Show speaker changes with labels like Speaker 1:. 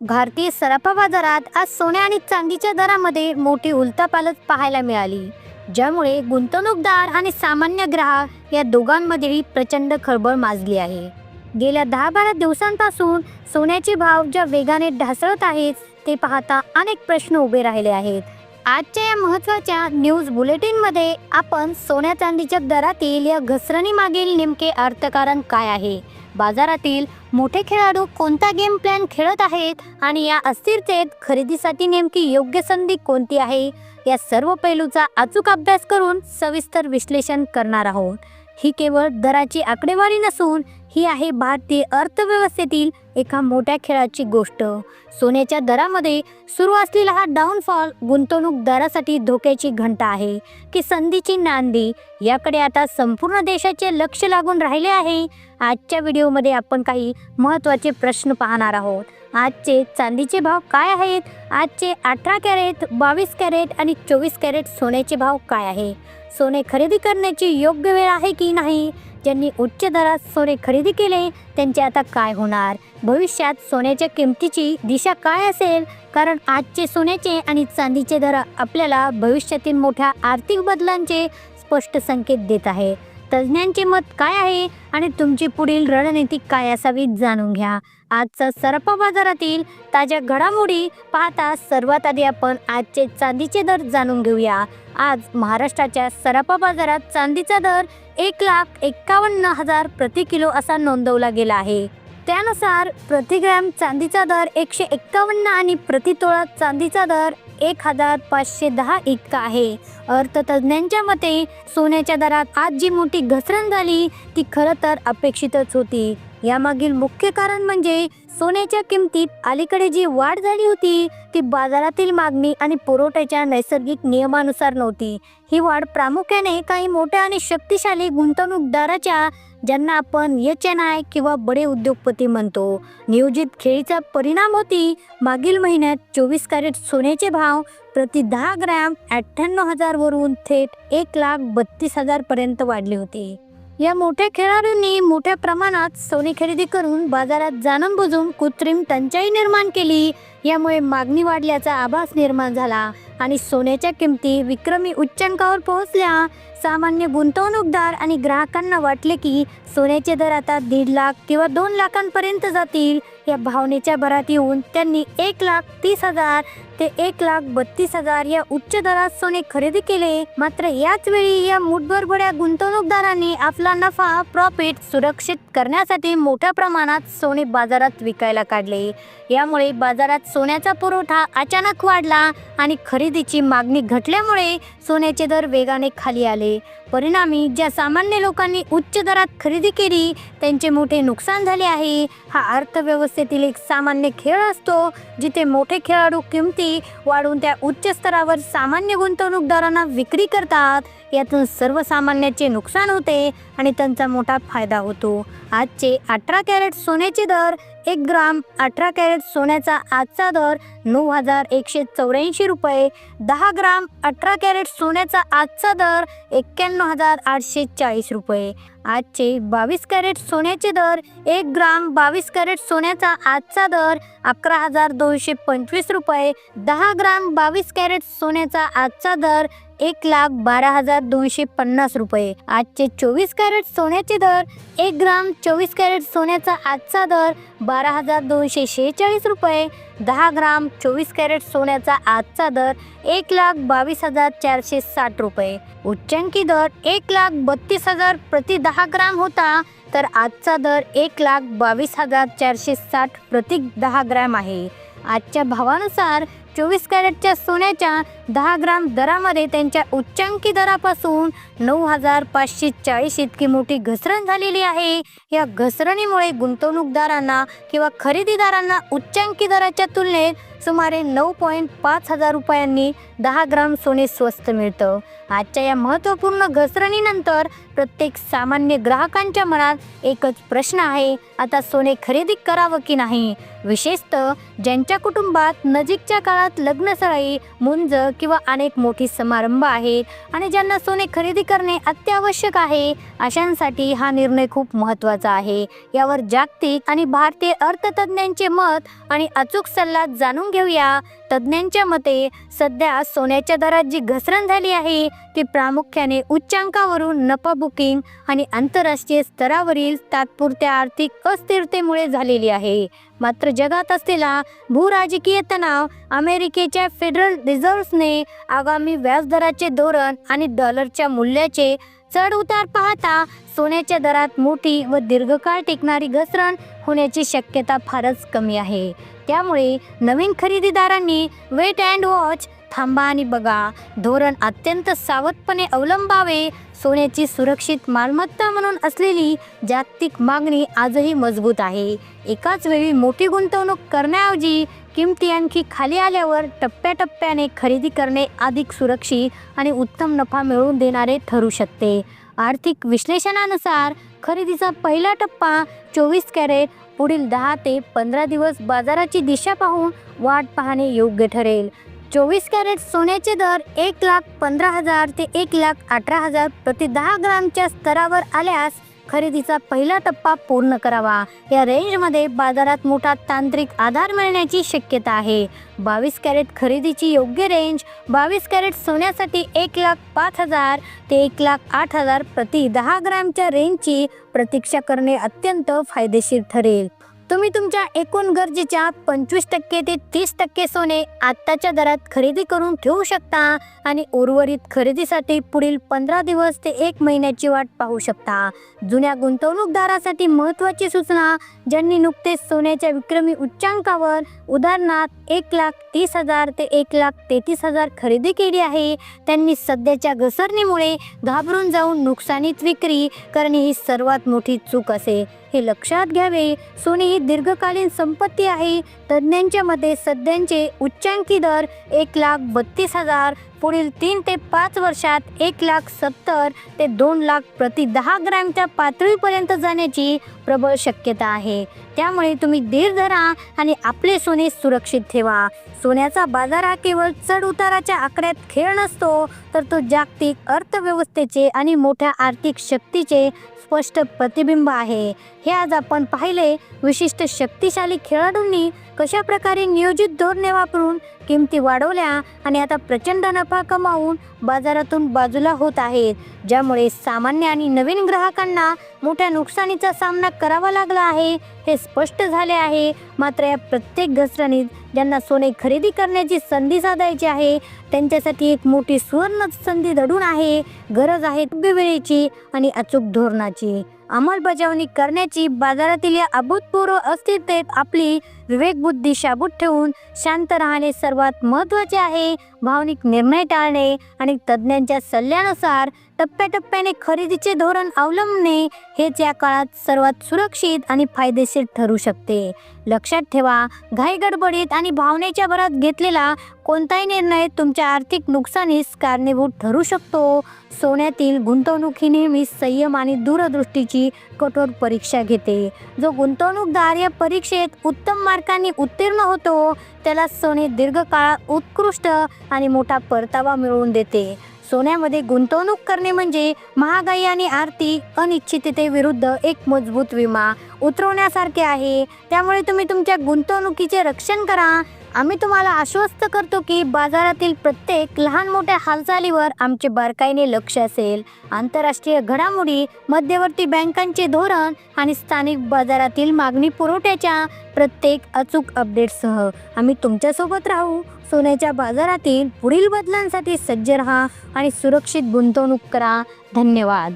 Speaker 1: भारतीय सराफा बाजारात आज सोने आणि चांदीच्या दरामध्ये मोठी उलतापालत पाहायला मिळाली. ज्यामुळे गुंतवणूकदार आणि सामान्य ग्राहक या दोघांमध्येही प्रचंड खळबळ माजली आहे. गेल्या दहा बारा दिवसांपासून सोन्याचे भाव ज्या वेगाने ढासळत आहेत ते पाहता अनेक प्रश्न उभे राहिले आहेत. आजच्या या महत्त्वाच्या न्यूज बुलेटिनमध्ये आपण सोन्या चांदीच्या दरातील या घसरणीमागील नेमके अर्थकारण काय आहे? बाजारातील मोठे खेळाडू कोणता गेम प्लॅन खेळत आहेत आणि या अस्थिरतेत खरेदीसाठी नेमकी योग्य संधी कोणती आहे? या सर्व पैलूचा अचूक अभ्यास करून सविस्तर विश्लेषण करणार आहोत. ही केवळ दराची आकडेवारी नसून ही आहे भारतीय अर्थव्यवस्थेतील एका मोठ्या खेळाची गोष्ट. सोन्याच्या दरामध्ये सुरू असलेला हा डाऊनफॉल गुंतवणूकदारासाठी धोक्याची घंटा आहे. की संधीची नांदी याकडे आता संपूर्ण देशाचे लक्ष लागून राहिले आहे. आजच्या व्हिडिओमध्ये आपण काही महत्त्वाचे प्रश्न पाहणार आहोत. आजचे चांदीचे भाव काय आहेत? आजचे अठरा कॅरेट बावीस कॅरेट आणि चोवीस कॅरेट सोन्याचे भाव काय आहे? सोने खरेदी करण्याची योग्य वेळ आहे की नाही? ज्यांनी उच्च दरात सोने खरेदी केले त्यांचे आता काय होणार? भविष्यात सोन्याच्या किमतीची दिशा काय असेल? कारण आजचे सोन्याचे आणि चांदीचे दर आपल्याला भविष्यातील मोठ्या आर्थिक बदलांचे स्पष्ट संकेत देत आहे. तज्ज्ञांचे मत काय आहे आणि तुमची पुढील रणनीती काय असावी जाणून घ्या. आजचा सर्प बाजारातील ताज्या घडामोडी पाहता सर्वात आधी आपण आजचे चांदीचे दर जाणून घेऊया. आज महाराष्ट्राच्या सरपा बाजारात चांदीचा दर एक लाख एक्कावन्न हजार प्रति किलो असा नोंदवला गेला आहे. त्यानुसार प्रति ग्रॅम चांदीचा दर एकशे एक्कावन्न आणि प्रति तोळा चांदीचा दर एक हजार पाचशे दहा इतका आहे. अर्थतज्ज्ञांच्या मते सोन्याच्या दरात आज जी मोठी घसरण झाली ती खरं तर अपेक्षितच होती. यामागील मुख्य कारण म्हणजे सोन्याच्या किमतीत अलीकडे जी वाढ झाली होती ती बाजारातील मागणी आणि पुरवठ्याच्या नैसर्गिक नियमानुसार नव्हती. ही वाढ प्रामुख्याने काही मोठ्या आणि शक्तिशाली गुंतवणूकदाराच्या ज्यांना आपण एच एन आय किंवा बडे उद्योगपती म्हणतो. नियोजित खेळीचा परिणाम होती मागील महिन्यात चोवीस कॅरेट सोन्याचे भाव प्रति दहा ग्रॅम अठ्ठ्याण्णव हजारवरून थेट एक लाख बत्तीस हजारपर्यंत वाढले होते. या मोठ्या खेळाडूंनी मोठ्या प्रमाणात सोने खरेदी करून बाजारात जाणून बुजून कृत्रिम टंचाई निर्माण केली. यामुळे मागणी वाढल्याचा आभास निर्माण झाला आणि सोन्याच्या किमती विक्रमी उच्चांकावर पोहोचल्या. सामान्य गुंतवणूकदार आणि ग्राहकांना वाटले की सोन्याचे दर आता दीड लाख किंवा दोन लाखांपर्यंत जातील. या भावनेच्या भरात येऊन त्यांनी एक लाख तीस हजार ते एक लाख बत्तीस हजार या उच्च दरात सोने खरेदी केले. मात्र याच वेळी या मुठभरभड्या गुंतवणूकदारांनी आपला नफा प्रॉफिट सुरक्षित करण्यासाठी मोठ्या प्रमाणात सोने बाजारात विकायला काढले. यामुळे बाजारात सोन्याचा पुरवठा अचानक वाढला आणि खरेदीची मागणी घटल्यामुळे सोन्याचे दर वेगाने खाली आले. परिणामी ज्या सामान्य लोकांनी उच्च दरात खरेदी केली त्यांचे मोठे नुकसान झाले आहे. हा अर्थव्यवस्थेतील एक सामान्य खेळ असतो जिथे मोठे खेळाडू किमती वाढवून त्या उच्च स्तरावर सामान्य गुंतवणूकदारांना विक्री करतात. यातून सर्वसामान्याचे नुकसान होते आणि त्यांचा मोठा फायदा होतो. आजचे अठरा कॅरेट सोन्याचे दर एक ग्राम अठरा कॅरेट सोन्याचा आजचा दर नऊ हजार एकशे चौऱ्याऐंशी रुपये. दहा ग्राम अठरा कॅरेट सोन्याचा आजचा दर एक्क्याण्णव हजार आठशे चाळीस रुपये. आजचे बावीस कॅरेट सोन्याचे दर एक ग्राम बावीस कॅरेट सोन्याचा आजचा दर अकरा हजार दोनशे पंचवीस रुपये दहा ग्राम बावीस कॅरेट सोन्याचा आजचा दर एक लाख बारा हजार दोनशे पन्नास रुपये. आजचे चोवीस कॅरेट सोन्याचे दर एक ग्राम चोवीस कॅरेट सोन्याचा आजचा दर बारा हजार दोनशे शेहेचाळीस रुपये दहा ग्राम चोवीस कॅरेट सोन्याचा आजचा दर एक लाख बावीस हजार चारशे साठ रुपये. उच्चांकी दर एक लाख बत्तीस हजार प्रति दहा दहा ग्राम होता तर आजचा दर एक लाख बावीस हजार चारशे साठ प्रति दहा ग्रॅम आहे. आजच्या भावानुसार चोवीस कॅरेटच्या सोन्याच्या दहा ग्राम दरामध्ये त्यांच्या उच्चांकी दरापासून नऊ हजार पाचशे चाळीस इतकी मोठी घसरण झालेली आहे. या घसरणीमुळे गुंतवणूकदारांना किंवा खरेदीदारांना उच्चांकी दराच्या तुलनेत सुमारे नऊ पॉईंट पाच हजार रुपयांनी दहा ग्राम सोने स्वस्त मिळतं. आजच्या या महत्त्वपूर्ण घसरणीनंतर प्रत्येक सामान्य ग्राहकांच्या मनात एकच प्रश्न आहे आता सोने खरेदी करावं की नाही? विशेषतः ज्यांच्या कुटुंबात नजीकच्या काळात लग्नसराई मुंज किंवा अनेक मोठी समारंभ आहेत आणि ज्यांना सोने खरेदी करणे अत्यावश्यक आहे अशांसाठी हा निर्णय खूप महत्त्वाचा आहे. यावर जागतिक आणि भारतीय अर्थतज्ञांचे मत आणि अचूक सल्ला जाणून घेऊया. तज्ज्ञांच्या मते सध्या सोन्याच्या दरात जी घसरण झाली आहे ती प्रामुख्याने उच्चांकावरून नफा बुकिंग आणि आंतरराष्ट्रीय स्तरावरील तात्पुरत्या आर्थिक अस्थिरतेमुळे झालेली आहे. मात्र जगात असलेला भूराजकीय तणाव अमेरिकेच्या फेडरल रिझर्व्हने आगामी व्याजदराचे धोरण आणि डॉलरच्या मूल्याचे चढ उतार पाहता सोन्याच्या दरात मोठी व दीर्घकाळ टिकणारी घसरण होण्याची शक्यता फारच कमी आहे. त्यामुळे नवीन खरेदीदारांनी वेट अँड वॉच थांबा आणि बघा. धोरण अत्यंत सावधपणे अवलंबावे. सोन्याची सुरक्षित मालमत्ता म्हणून असलेली जागतिक मागणी आजही मजबूत आहे. एकाच वेळी मोठी गुंतवणूक करण्याऐवजी किमती आणखी खाली आल्यावर टप्प्याटप्प्याने खरेदी करणे अधिक सुरक्षित आणि उत्तम नफा मिळवून देणारे ठरू शकते. आर्थिक विश्लेषणानुसार खरेदीचा पहिला टप्पा चोवीस कॅरेट पुढील दहा ते पंधरा दिवस बाजाराची दिशा पाहून वाट पाहणे योग्य ठरेल. चोवीस कॅरेट सोन्याचे दर एक लाख पंधरा हजार ते एक लाख अठरा हजार प्रति दहा ग्रामच्या स्तरावर आल्यास खरेदीचा पहिला टप्पा पूर्ण करावा. या रेंजमध्ये बाजारात मोठा तांत्रिक आधार मिळण्याची शक्यता आहे. बावीस कॅरेट खरेदीची योग्य रेंज बावीस कॅरेट सोन्यासाठी एक लाख पाच हजार ते एक लाख आठ हजार प्रति दहा ग्रॅमच्या रेंजची प्रतीक्षा करणे अत्यंत फायदेशीर ठरेल. तुम्ही तुमच्या एकूण गरजेच्या पंचवीस टक्के ते तीस टक्के सोने आत्ताच्या दरात खरेदी करून ठेवू शकता आणि उर्वरित खरेदीसाठी पुढील पंधरा दिवस ते एक महिन्याची वाट पाहू शकता. जुन्या गुंतवणूकदारासाठी महत्त्वाची सूचना ज्यांनी नुकतेच सोन्याच्या विक्रमी उच्चांकावर उदाहरणार्थ एक लाख तीस हजार ते एक लाख तेहतीस हजार खरेदी केली आहे त्यांनी सध्याच्या घसरणीमुळे घाबरून जाऊन नुकसानीत विक्री करणे ही सर्वात मोठी चूक असे. हे लक्षात घ्यावे सोने ही दीर्घकालीन संपत्ती आहे. तज्ज्ञांच्या मते सध्यांचे उच्चांकी दर एक लाख बत्तीस हजार पुढील तीन ते पाच वर्षात एक लाख सत्तर ते दोन लाख प्रति दहा ग्रॅमच्या पातळीपर्यंत जाण्याची प्रबळ शक्यता आहे. त्यामुळे तुम्ही धीर धरा आणि आपले सोने सुरक्षित ठेवा. सोन्याचा बाजार हा केवळ चढ उताराच्या आकड्यात खेळ नसतो तर तो जागतिक अर्थव्यवस्थेचे आणि मोठ्या आर्थिक शक्तीचे स्पष्ट प्रतिबिंब आहे. हे आज आपण पाहिले विशिष्ट शक्तिशाली खेळाडूंनी कशा प्रकारे नियोजित धोरणे वापरून किमती वाढवल्या आणि आता प्रचंड नफा कमावून बाजारातून बाजूला होत आहेत ज्यामुळे सामान्य आणि नवीन ग्राहकांना मोठ्या नुकसानीचा सामना करावा लागला आहे हे स्पष्ट झाले आहे. मात्र या प्रत्येक घसरणीत ज्यांना सोने खरेदी करण्याची संधी साधायची आहे त्यांच्यासाठी एक मोठी सुवर्ण संधी दडून आहे. गरज आहे वेळेची आणि अचूक धोरणाची. अंमलबजावणी करण्याची बाजारातील या अभूतपूर्व अस्थिरतेत आपली विवेकबुद्धी शाबूत ठेवून शांत राहणे सर्वात महत्त्वाचे आहे. भावनिक निर्णय टाळणे आणि तज्ज्ञांच्या सल्ल्यानुसार टप्प्याटप्प्याने खरेदीचे धोरण अवलंबणे हेच या काळात सर्वात सुरक्षित आणि फायदेशीर ठरू शकते. लक्षात ठेवा घाई गडबडीत आणि भावनेच्या भरात घेतलेला कोणताही निर्णय तुमच्या आर्थिक नुकसानीस कारणीभूत ठरू शकतो. सोन्यातील गुंतवणूक ही नेहमी संयम आणि दूरदृष्टीची कठोर परीक्षा घेते. जो गुंतवणूकदार या परीक्षेत उत्तम मार्कांनी उत्तीर्ण होतो त्याला सोने दीर्घकाळात उत्कृष्ट आणि मोठा परतावा मिळवून देते. सोन्यामध्ये गुंतवणूक करणे म्हणजे महागाई आणि आर्थिक अनिश्चिततेविरुद्ध एक मजबूत विमा उतरवण्यासारखे आहे. त्यामुळे तुम्ही तुमच्या गुंतवणुकीचे रक्षण करा. आम्ही तुम्हाला आश्वस्त करतो की बाजारातील प्रत्येक लहान मोठ्या हालचालीवर आमचे बारकाईने लक्ष असेल. आंतरराष्ट्रीय घडामोडी मध्यवर्ती बँकांचे धोरण आणि स्थानिक बाजारातील मागणी पुरवठ्याच्या प्रत्येक अचूक अपडेटसह आम्ही तुमच्यासोबत राहू. सोन्याच्या बाजारातील पुढील बदलांसाठी सज्ज राहा आणि सुरक्षित गुंतवणूक करा. धन्यवाद.